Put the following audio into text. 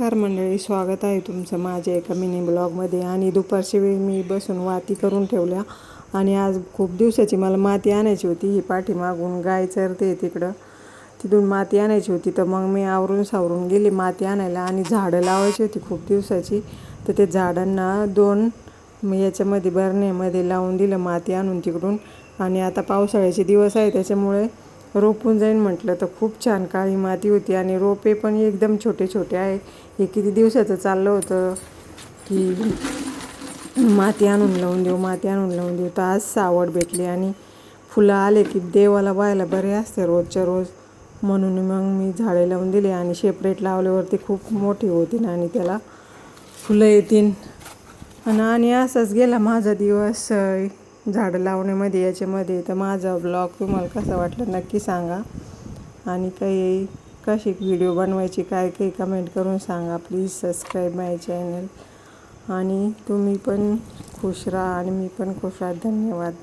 नमस्कार मंडळी स्वागत आहे तुमचं माझ्या एका मिनी ब्लॉगमध्ये. आणि दुपारची वेळ मी बसून वाती करून ठेवल्या. आणि आज खूप दिवसाची मला माती आणायची होती. ही पाठीमागून गाय चरते तिकडं. तिथून माती आणायची होती. तर मग मी आवरून सावरून गेली माती आणायला. आणि झाडं लावायची होती खूप दिवसाची. तर ते झाडांना दोन मग याच्यामध्ये बरण्यामध्ये लावून दिलं माती आणून तिकडून. आणि आता पावसाळ्याचे दिवस आहे त्याच्यामुळे रोपून जाईन म्हटलं तर खूप छान. काळी माती होती आणि रोपे पण एकदम छोटे छोटे आहे. हे किती दिवसाचं चाललं होतं की माती आणून लावून देऊ माती आणून लावून देऊ. तर आज सावड भेटली आणि फुलं आले की देवाला व्हायला बरे असते रोजच्या रोज. म्हणून मग मी झाडे लावून दिले आणि शेपरेट लावल्यावरती खूप मोठी होतील आणि त्याला फुलं येतील. आणि आणि असाच गेला माझा दिवस झाडं लावण्यामध्ये याच्यामध्ये. तर माझा ब्लॉग तुम्हाला कसा वाटला नक्की सांगा. आणि काही कशी व्हिडिओ बनवायची काय काही कमेंट करून सांगा. प्लीज सबस्क्राईब माय चॅनल आणि तुम्ही पण खुश राहा आणि मी पण खुश राहा. धन्यवाद.